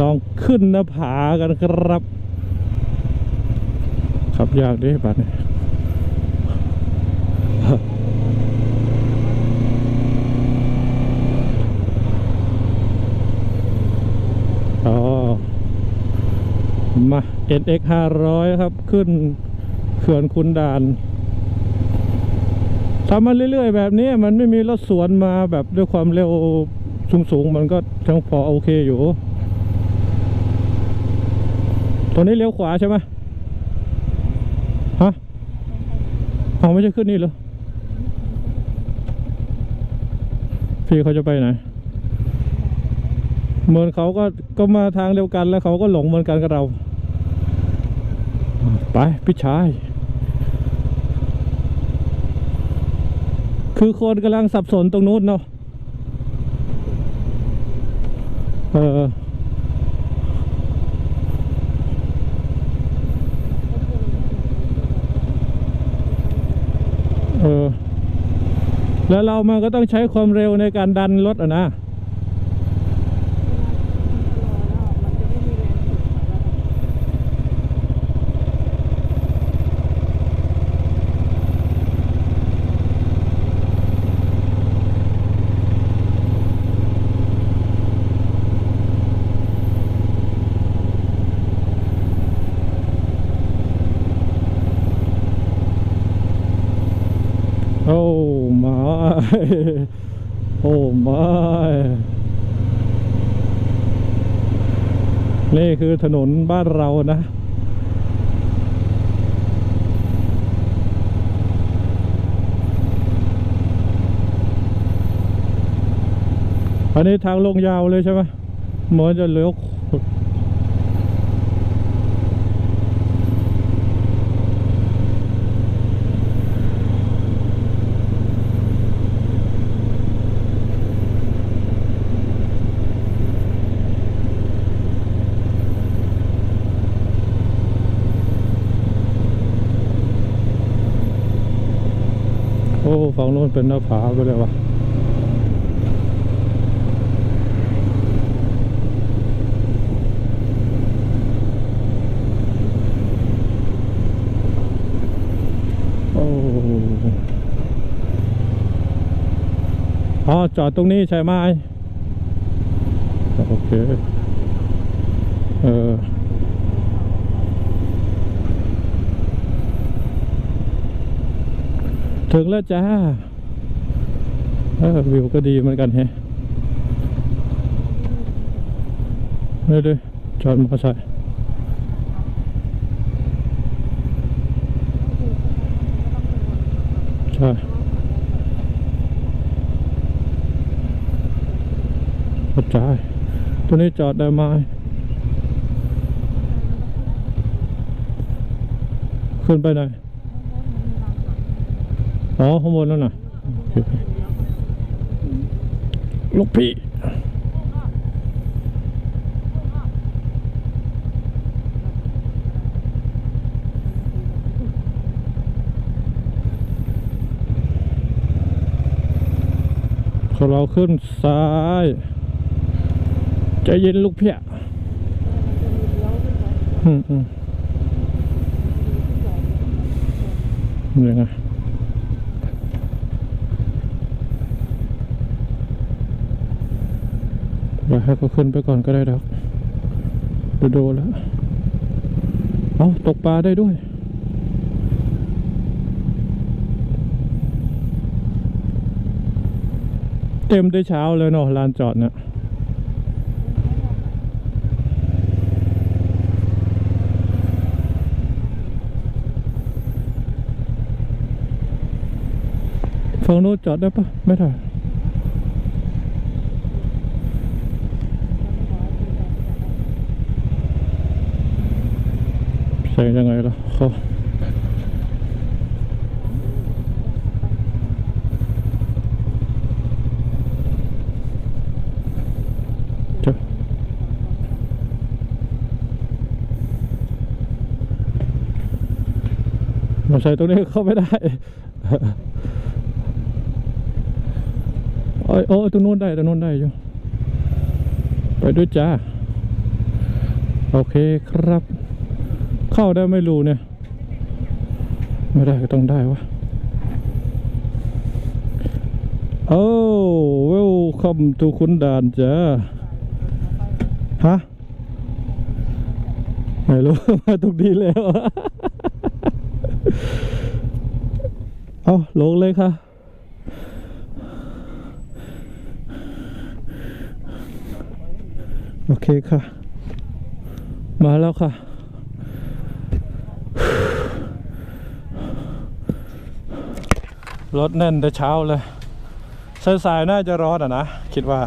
ลองขึ้นหน้าผากันครับ ขับยากดิบัดนี้อ๋อมา NX 500 ครับ ขึ้นเขื่อนคุณด่านทำมาเรื่อยๆ แบบนี้มันไม่มีรถสวนมาแบบด้วยความเร็วสูงๆ มันก็ทั้งพอโอเคอยู่ ตรงนี้เลี้ยวขวาใช่ไหมฮะเอาไม่ใช่ขึ้นนี่เหรอพี่เขาจะไปไหนเหมือนเขาก็ก็มาทางเดียวกันแล้วเขาก็หลงเหมือนกันกับเรา ไปพี่ชาย คือคนกำลังสับสนตรงนู้นเนาะเออเออ แล้วเรามันก็ต้องใช้ความเร็วในการดันรถอะนะ โอ้มา โอ้มานี่คือถนนบ้านเรานะ อันนี้ทางลงยาวเลยใช่ไหมเหมือนจะเลี้ยว โอ้ฝั่งโน้นเป็นหน้าผาไปเลยวะโอ้อ๋อจอดตรงนี้ใช่ไหมโอเค เออ ถึงแล้วจ้าวิวก็ดีเหมือนกันแฮะเดี๋ยวดิจอดมอเตอร์ไซค์ใช่กระจายตัวนี้จอดได้ไหมขึ้นไปไหนอ๋ อ๋อข้างบนนั่นน่ะลูกพี่ขอเราขึ้นซ้ายใจเย็นลูกเพียอืมอืมยังไงเดี๋ยวใเขาขึ้นไปก่อนก็ได้แล้วดูดูแล้วเอาตกปลาได้ด้วยเต็มได้เช้าเลยเนาะลานจอดเนี่ยฝั่งโน้นจอดได้ปะไม่ได้ ยังไงล่ะเขาเจ้ามาใส่ตรงนี้เข้าไม่ได้โอ้ยโอ้ตรงนู้นได้ตรงนู้นได้อยู่ไปด้วยจ้า โอเคครับ เข้าได้ไม่รู้เนี่ย ไม่ได้ก็ต้องได้วะโอ้เวลคัมตูคุณดานจ้าฮะไม่รู้ มาตรงนี้แล้ว เอาลงเลยค่ะโอเคค่ะ มาแล้วค่ะ รถแน่นแต่เช้าเลยสายๆน่าจะร้อนอะนะ คิดว่า